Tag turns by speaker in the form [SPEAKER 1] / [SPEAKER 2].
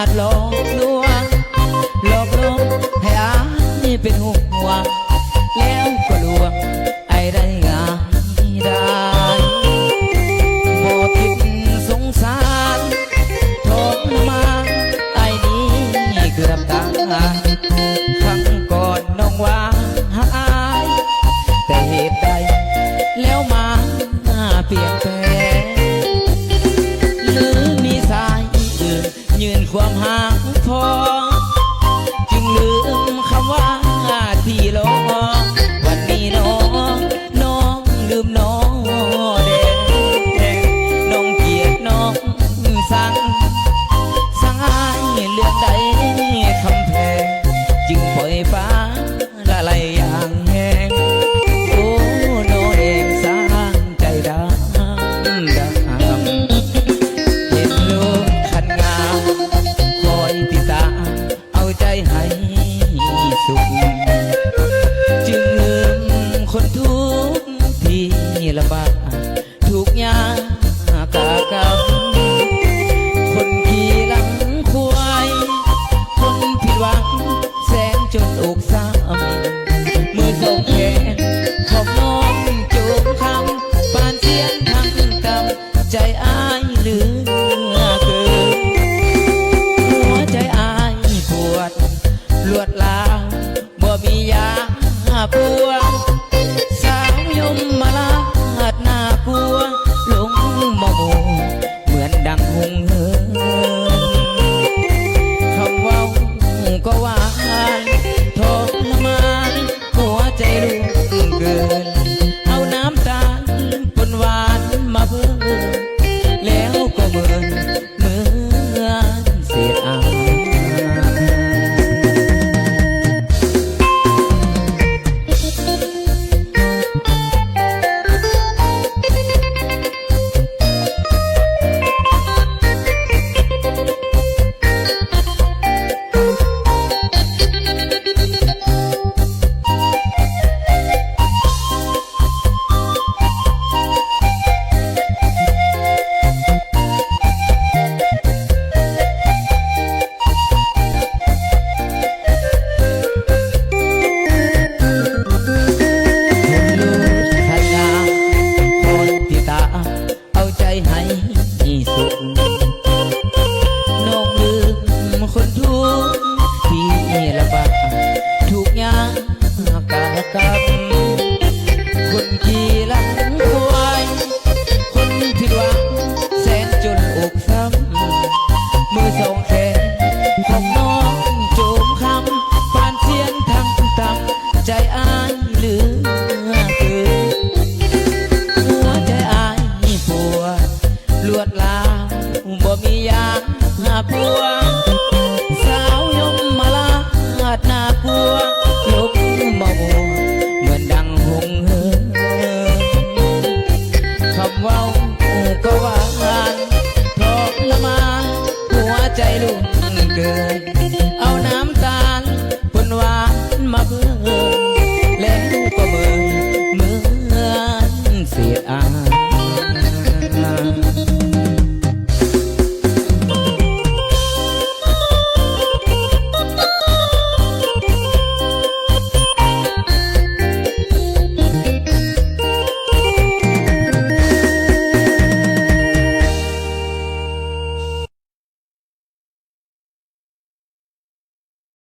[SPEAKER 1] าจหลอกลวงหลอกลวงให้อานี่เป็นหัว แล้วก็ลวง ยืนความห่างพอ จึงลืมคำว่าที่รอวันนี้น้องน้องลืมน้องเด็กน้องเกียดน้องสั่งสั่งเลื่องใดคำแพงจึงปล่อยไปุข จึงลืมคนทุกที่ลำบาก ลวดลามบ่มียาหาพัว สาวยมมาลาหัดหน้าพัวลุกมาบัวเหมือนดังหงเหิคำว่าก็ว่างอนละมานหัวใจลุ่มเกิน